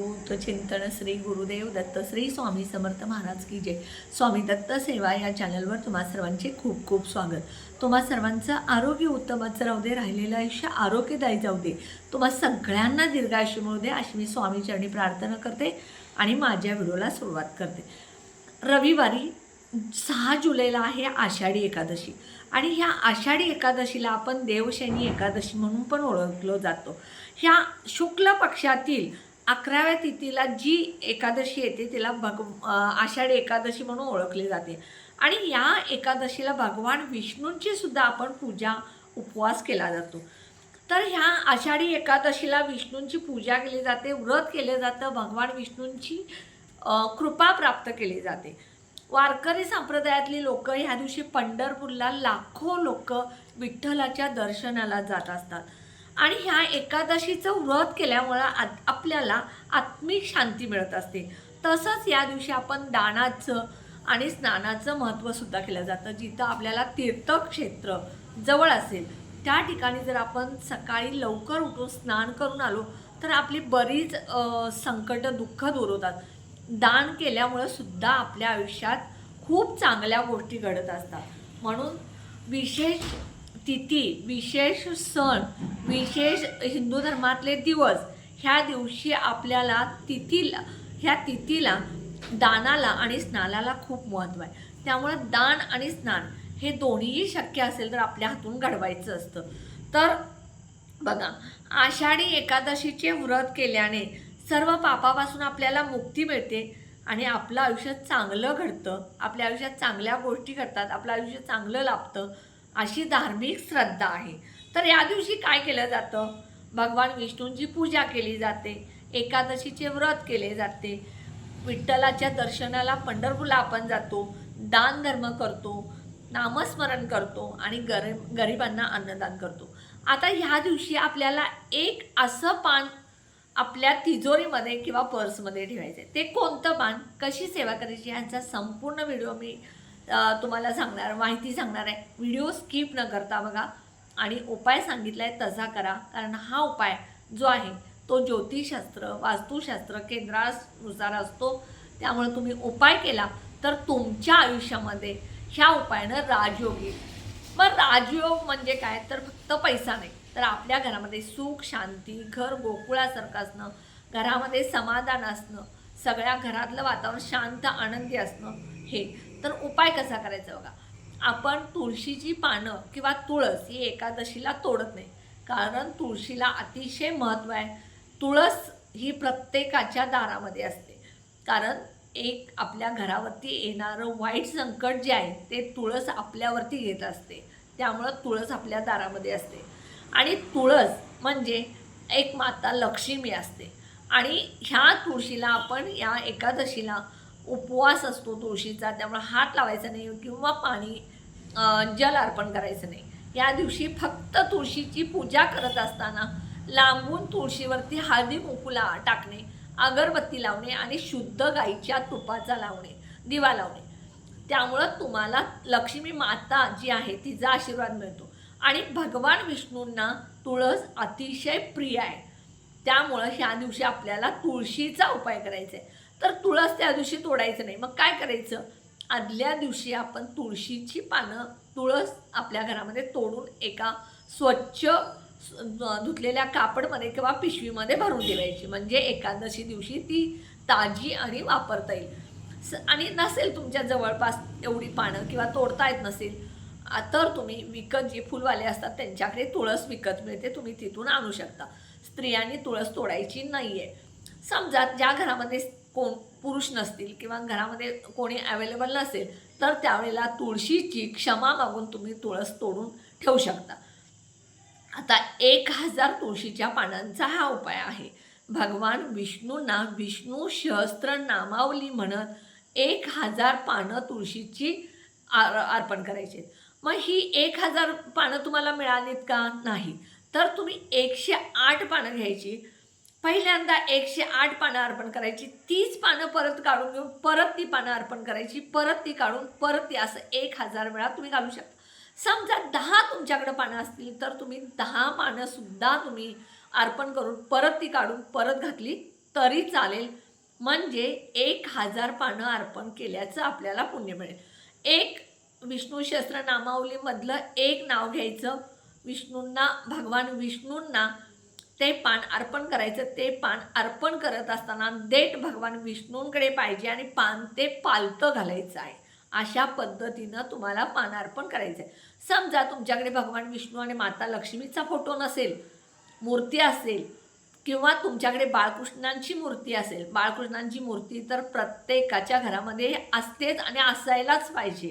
चिंतन श्री गुरुदेव दत्त श्री स्वामी समर्थ महाराज की जय. स्वामी दत्त सेवा या चॅनलवर तुम्हा सर्वांचे खूप खूप स्वागत. तुम्हा सर्वांचं आरोग्य उत्तमच राहू दे राहिलेलं आयुष्य आरोग्यदायी जाऊ दे. तुम्हा सगळ्यांना दीर्घायुष्य मिळू दे अशी मी स्वामी चरणी प्रार्थना करते आणि माझ्या व्हिडिओला सुरुवात करते. रविवारी सहा जुलैला आहे आषाढी एकादशी आणि ह्या आषाढी एकादशीला आपण देवशैनी एकादशी म्हणून पण ओळखलो जातो. ह्या शुक्ल पक्षातील अकराव्या तिथीला जी एकादशी येते तिला भग आषाढी एकादशी म्हणून ओळखली जाते. आणि या एकादशीला भगवान विष्णूंची सुद्धा आपण पूजा उपवास केला जातो. तर ह्या आषाढी एकादशीला विष्णूंची पूजा केली जाते व्रत केले जातं भगवान विष्णूंची कृपा प्राप्त केली जाते. वारकरी संप्रदायातली लोक ह्या दिवशी पंढरपूरला लाखो लोक विठ्ठलाच्या दर्शनाला जात असतात. आणि ह्या एकादशीचं व्रत केल्यामुळं आत आपल्याला आत्मिक शांती मिळत असते. तसंच या दिवशी आपण दानाचं आणि स्नानाचं महत्त्वसुद्धा केलं जातं. जिथं आपल्याला तीर्थक्षेत्र जवळ असेल त्या ठिकाणी जर आपण सकाळी लवकर उठून स्नान करून आलो तर आपली बरीच संकटं संकट दुःख दूर होतात. दान केल्यामुळं सुद्धा आपल्या आयुष्यात खूप चांगल्या गोष्टी घडत असतात. म्हणून विशेष तिथी विशेष सण विशेष हिंदू धर्मातले दिवस ह्या दिवशी आपल्याला तिथीला ह्या तिथीला दानाला आणि स्नानाला खूप महत्त्व आहे. त्यामुळं दान आणि स्नान हे दोन्हीही शक्य असेल तर आपल्या हातून घडवायचं असतं. तर बघा आषाढी एकादशीचे व्रत केल्याने सर्व पापापासून आपल्याला मुक्ती मिळते आणि आपलं आयुष्य चांगलं घडतं. आपल्या आयुष्यात चांगल्या गोष्टी घडतात आपलं आयुष्य चांगलं लाभतं. अशी धार्मिक श्रद्धा आहे. तर या दिवशी काय केलं जातं? भगवान विष्णूंची पूजा केली जाते. एकादशीचे व्रत केले जाते. विठ्ठलाच्या दर्शनाला पंढरपूरला आपण जातो. दान धर्म करतो. नामस्मरण करतो आणि गरीब गरिबांना अन्नदान करतो. आता ह्या दिवशी आपल्याला एक असं पान आपल्या तिजोरीमध्ये किंवा पर्समध्ये ठेवायचं आहे ते कोणतं पान? कशी सेवा करायची? यांचा संपूर्ण व्हिडिओ मी तुम्हाला सांगणार माहिती सांगणार आहे. व्हिडिओ स्किप न करता बघा. आणि उपाय सांगितला आहे तसा करा. कारण हा उपाय जो आहे तो ज्योतिषशास्त्र वास्तुशास्त्र केंद्रानुसार असतो. त्यामुळे तुम्ही उपाय केला तर तुमच्या आयुष्यामध्ये ह्या उपायानं राजयोग येईल. मग राजयोग म्हणजे काय? तर फक्त पैसा नाही. तर आपल्या घरामध्ये सुख शांती घर गोकुळासारखं असणं घरामध्ये समाधान असणं सगळ्या घरातलं वातावरण शांत आनंदी असणं हे तर उपाय कसा करायचा बघा? आपण तुळशीची पानं किंवा तुळस ही एकादशीला तोडत नाही. कारण तुळशीला अतिशय महत्त्व आहे. तुळस ही प्रत्येकाच्या दारामध्ये असते. कारण एक आपल्या घरावरती येणारं वाईट संकट जे आहे ते तुळस आपल्यावरती येत असते. त्यामुळं तुळस आपल्या दारामध्ये असते. आणि तुळस म्हणजे एक माता लक्ष्मी असते. आणि ह्या तुळशीला आपण या एकादशीला उपवास असतो तुळशीचा त्यामुळे हात लावायचा नाही किंवा पाणी जल अर्पण करायचं नाही. या दिवशी फक्त तुळशीची पूजा करत असताना लांबून तुळशीवरती हळदी मुकुला टाकणे अगरबत्ती लावणे आणि शुद्ध गाईच्या तुपाचा लावणे दिवा लावणे. त्यामुळं तुम्हाला लक्ष्मी माता जी आहे तिचा आशीर्वाद मिळतो. आणि भगवान विष्णूंना तुळस अतिशय प्रिय आहे. त्यामुळं ह्या दिवशी आपल्याला तुळशीचा उपाय करायचा आहे. तर तुळस त्या दिवशी तोडायचं नाही. मग काय करायचं? आदल्या दिवशी आपण तुळशीची पानं तुळस आपल्या घरामध्ये तोडून एका स्वच्छ धुतलेल्या कापडमध्ये किंवा पिशवीमध्ये भरून ठेवायची. म्हणजे एकादशी दिवशी ती ताजी आणि वापरता येईल. स आणि नसेल तुमच्या जवळपास एवढी पानं किंवा तोडता येत नसेल आ, तर तुम्ही विकत जे फुलवाले असतात त्यांच्याकडे तुळस विकत मिळते. तुम्ही तिथून आणू शकता. स्त्रियांनी तुळस तोडायची नाही आहे समजा ज्या घरामध्ये कोण पुरुष नसतील किंवा घरामध्ये कोणी अवेलेबल नसेल तर त्यावेळेला तुळशीची क्षमा मागून तुम्ही तुळस तोडून ठेवू शकता. आता एक हजार तुळशीच्या पानांचा हा उपाय आहे. भगवान विष्णूंना विष्णू सहस्त्र नामावली म्हणत एक हजार पानं तुळशीची आर अर्पण करायची मग ही एक हजार पानं तुम्हाला मिळालीत का? नाही. तर तुम्ही एकशे आठ पानं घ्यायची. पहिल्यांदा एकशे आठ पानं अर्पण करायची तीच पानं परत काढून घेऊन परत ती पानं अर्पण करायची परत ती काढून परत ती असं एक हजार वेळा तुम्ही घालू शकता. समजा दहा तुमच्याकडे पानं असतील तर तुम्ही दहा पानं सुद्धा तुम्ही अर्पण करून परत ती काढून परत घातली तरी चालेल. म्हणजे एक हजार पानं अर्पण केल्याचं आपल्याला पुण्य मिळेल. एक विष्णू शस्त्र नामावलीमधलं एक नाव घ्यायचं. विष्णूंना भगवान विष्णूंना ते पान अर्पण करायचं ते पान अर्पण करत असताना देठ भगवान विष्णूंकडे पाहिजे आणि पान ते पालतं घालायचं आहे. अशा पद्धतीनं तुम्हाला पान अर्पण करायचं आहे समजा तुमच्याकडे भगवान विष्णू आणि माता लक्ष्मीचा फोटो नसेल मूर्ती असेल किंवा तुमच्याकडे बाळकृष्णांची मूर्ती असेल बाळकृष्णांची मूर्ती तर प्रत्येकाच्या घरामध्ये असतेच आणि असायलाच पाहिजे.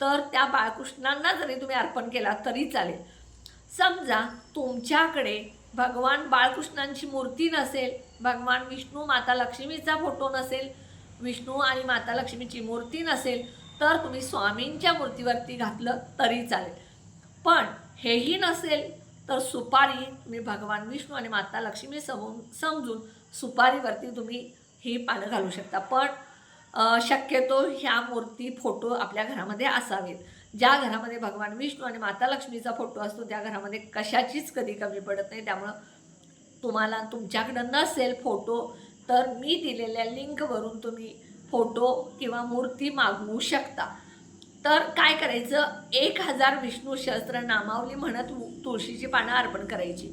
तर त्या बाळकृष्णांना जरी तुम्ही अर्पण केला तरी चालेल. समजा तुमच्याकडे भगवान बाळकृष्णांची मूर्ती नसेल भगवान विष्णू माता लक्ष्मीचा फोटो नसेल विष्णू आणि माता लक्ष्मीची मूर्ती नसेल तर तुम्ही स्वामींच्या मूर्तीवरती घातलं तरी चालेल. पण हेही नसेल तर सुपारी तुम्ही भगवान विष्णू आणि माता लक्ष्मी समून समजून सुपारीवरती तुम्ही ही पानं घालू शकता. पण शक्यतो ह्या मूर्ती फोटो आपल्या घरामध्ये असावेत. ज्या घरामध्ये भगवान विष्णू आणि माता लक्ष्मीचा फोटो असतो त्या घरामध्ये कशाचीच कधी कमी पडत नाही. त्यामुळं तुम्हाला तुमच्याकडं नसेल फोटो तर मी दिलेल्या लिंकवरून तुम्ही फोटो किंवा मूर्ती मागवू शकता. तर काय करायचं? एक हजार विष्णू सहस्त्र नामावली म्हणत तुळशीची पानं अर्पण करायची.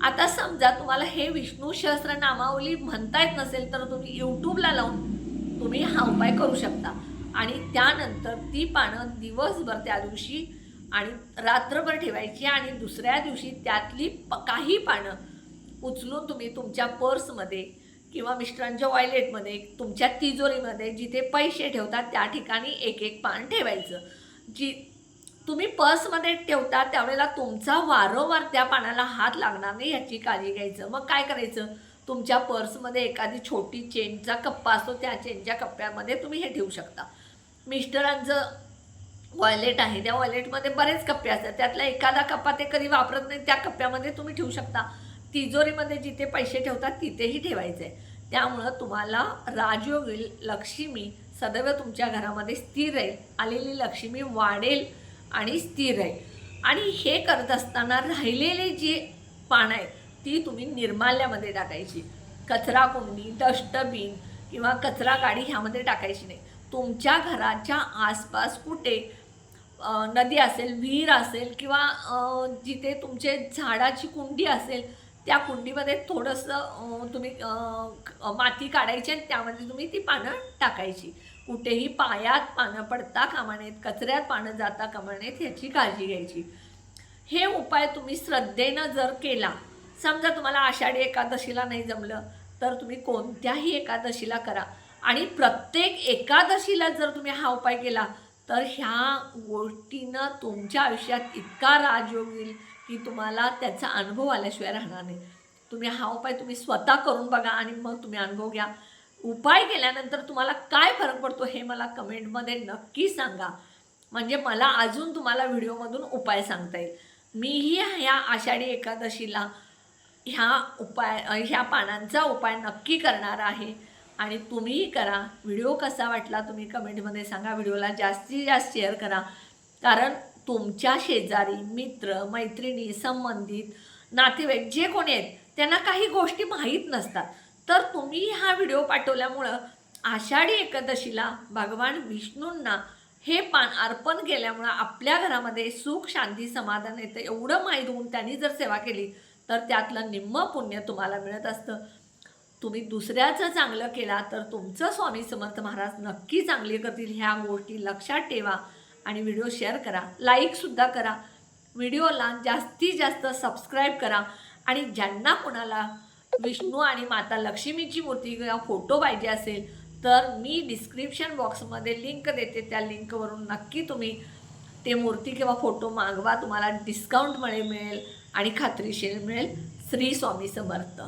आता समजा तुम्हाला हे विष्णू सहस्त्र नामावली म्हणता येत नसेल तर तुम्ही यूट्यूबला लावून तुम्ही हा उपाय करू शकता. आणि त्यानंतर ती पानं दिवसभर त्या दिवशी आणि रात्रभर ठेवायची आणि दुसऱ्या दिवशी त्यातली प काही पानं उचलून तुम्ही तुमच्या पर्समध्ये किंवा मिस्टरांच्या वॉयलेटमध्ये तुमच्या तिजोरीमध्ये जिथे पैसे ठेवतात त्या ठिकाणी एक एक पान ठेवायचं. जी तुम्ही पर्समध्ये ठेवता त्यावेळेला तुमचा वारंवार त्या पानाला हात लागणार नाही याची काळजी घ्यायचं. मग काय करायचं? तुमच्या पर्समध्ये एखादी छोटी चेनचा कप्पा असतो त्या चेनच्या कप्प्यामध्ये तुम्ही हे ठेवू शकता. मिस्टरांचं वॉयलेट आहे. त्या वॉयलेटमध्ये बरेच कप्पे असतात. त्यातला एखादा कप्पा ते कधी वापरत नाही त्या कप्प्यामध्ये तुम्ही ठेवू शकता. तिजोरीमध्ये जिथे पैसे ठेवतात तिथेही ठेवायचे. त्यामुळं तुम्हाला राजयोगी लक्ष्मी सदैव तुमच्या घरामध्ये स्थिर राहील. आलेली लक्ष्मी वाढेल आणि स्थिर राहील. आणि हे करत असताना राहिलेली जी पानं आहेत ती तुम्ही निर्माल्यामध्ये टाकायची. कचरा कुंडी डस्टबिन किंवा कचरा गाडी ह्यामध्ये टाकायची नाही. तुमच्या घराच्या आसपास कुठे नदी असेल विहीर असेल किंवा जिथे तुमचे झाडाची कुंडी असेल त्या कुंडीमध्ये थोडंसं तुम्ही माती काढायची आणि त्यामध्ये तुम्ही ती पानं टाकायची. कुठेही पायात पानं पडता कामा नयेत कचऱ्यात पानं जाता कामा नयेत ह्याची काळजी घ्यायची. हे उपाय तुम्ही श्रद्धेनं जर केला समजा तुम्हाला आषाढी एकादशीला नाही जमलं तर तुम्ही कोणत्याही एकादशीला करा. आणि प्रत्येक एकादशीला जर तुम्ही हा उपाय केला तर ह्या गोष्टीनं तुमच्या आयुष्यात इतका राजयोग येईल की तुम्हाला त्याचा अनुभव आल्याशिवाय राहणार नाही. तुम्ही हा उपाय तुम्ही स्वतः करून बघा आणि मग तुम्ही अनुभव घ्या. उपाय केल्यानंतर तुम्हाला काय फरक पडतो हे मला कमेंटमध्ये नक्की सांगा. म्हणजे मला अजून तुम्हाला व्हिडिओमधून उपाय सांगता येईल. मीही ह्या आषाढी एकादशीला ह्या उपाय ह्या पानांचा उपाय नक्की करणार आहे. आणि तुम्हीही करा. व्हिडिओ कसा वाटला तुम्ही कमेंटमध्ये सांगा. व्हिडिओला जास्तीत जास्त शेअर करा. कारण तुमच्या शेजारी मित्र मैत्रिणी संबंधित नातेवाईक जे कोणी आहेत त्यांना काही गोष्टी माहीत नसतात. तर तुम्ही हा व्हिडिओ पाठवल्यामुळं आषाढी एकादशीला भगवान विष्णूंना हे पान अर्पण केल्यामुळं आपल्या घरामध्ये सुख शांती समाधान येतं एवढं माहीत होऊन त्यांनी जर सेवा केली तर त्यातलं निम्म पुण्य तुम्हाला मिळत असतं. तुम्ही दुसऱ्याचं चांगलं केला तर तुमचं स्वामी समर्थ महाराज नक्की चांगले करतील. ह्या गोष्टी लक्षात ठेवा आणि व्हिडिओ शेअर करा. लाईकसुद्धा करा. व्हिडिओला जास्तीत जास्त सबस्क्राईब करा. आणि ज्यांना कोणाला विष्णू आणि माता लक्ष्मीची मूर्ती किंवा फोटो पाहिजे असेल तर मी डिस्क्रिप्शन बॉक्समध्ये लिंक देते. त्या लिंकवरून नक्की तुम्ही ते मूर्ती किंवा फोटो मागवा. तुम्हाला डिस्काउंट मिळेल मिळेल आणि खात्रीशीर मिळेल. श्री स्वामी समर्थ.